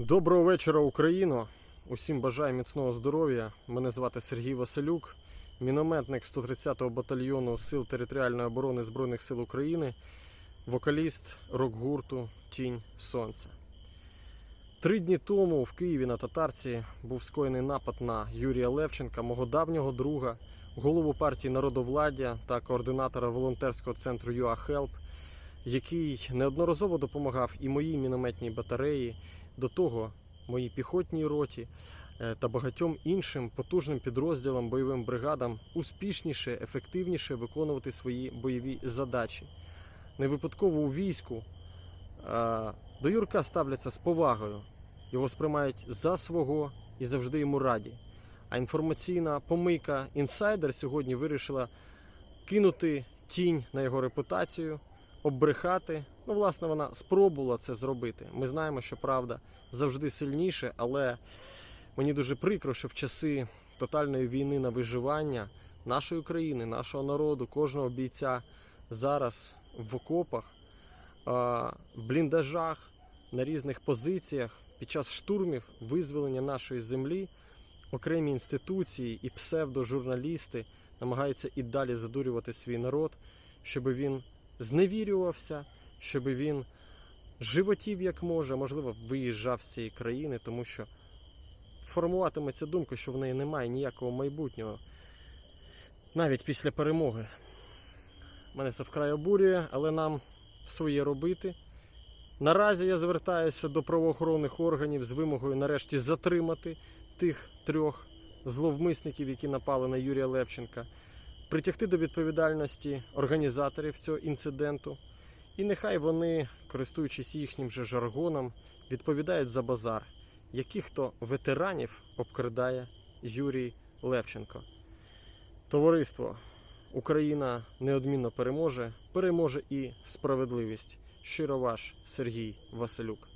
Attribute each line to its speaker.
Speaker 1: Доброго вечора, Україно! Усім бажаю міцного здоров'я. Мене звати Сергій Василюк, мінометник 130-го батальйону Сил територіальної оборони Збройних сил України, вокаліст рок-гурту Тінь Сонця. Три дні тому в Києві на татарці був скоєний напад на Юрія Левченка, мого давнього друга, голову партії народовладдя та координатора волонтерського центру ЮАХЕЛП, який неодноразово допомагав і моїй мінометній батареї, до того моїй піхотній роті е, та багатьом іншим потужним підрозділам, бойовим бригадам успішніше, ефективніше виконувати свої бойові задачі. Не випадково у війську е, до Юрка ставляться з повагою, його сприймають за свого і завжди йому раді. А інформаційна помийка інсайдер сьогодні вирішила кинути тінь на його репутацію, оббрехати. Ну, власне, вона спробувала це зробити. Ми знаємо, що правда завжди сильніше, але мені дуже прикро, що в часи тотальної війни на виживання нашої країни, нашого народу, кожного бійця зараз в окопах, в бліндажах, на різних позиціях під час штурмів визволення нашої землі окремі інституції і псевдожурналісти намагаються і далі задурювати свій народ, щоб він зневірювався, щоб він животів як може, можливо, виїжджав з цієї країни, тому що формуватиметься думка, що в неї немає ніякого майбутнього навіть після перемоги. Мене це вкрай обурює, але нам своє робити. Наразі я звертаюся до правоохоронних органів з вимогою нарешті затримати тих трьох зловмисників, які напали на Юрія Левченка, притягти до відповідальності організаторів цього інциденту. І нехай вони, користуючись їхнім же жаргоном, відповідають за базар, яких то ветеранів обкрадає Юрій Левченко. Товариство, Україна неодмінно переможе, переможе і справедливість. Щиро ваш Сергій Василюк.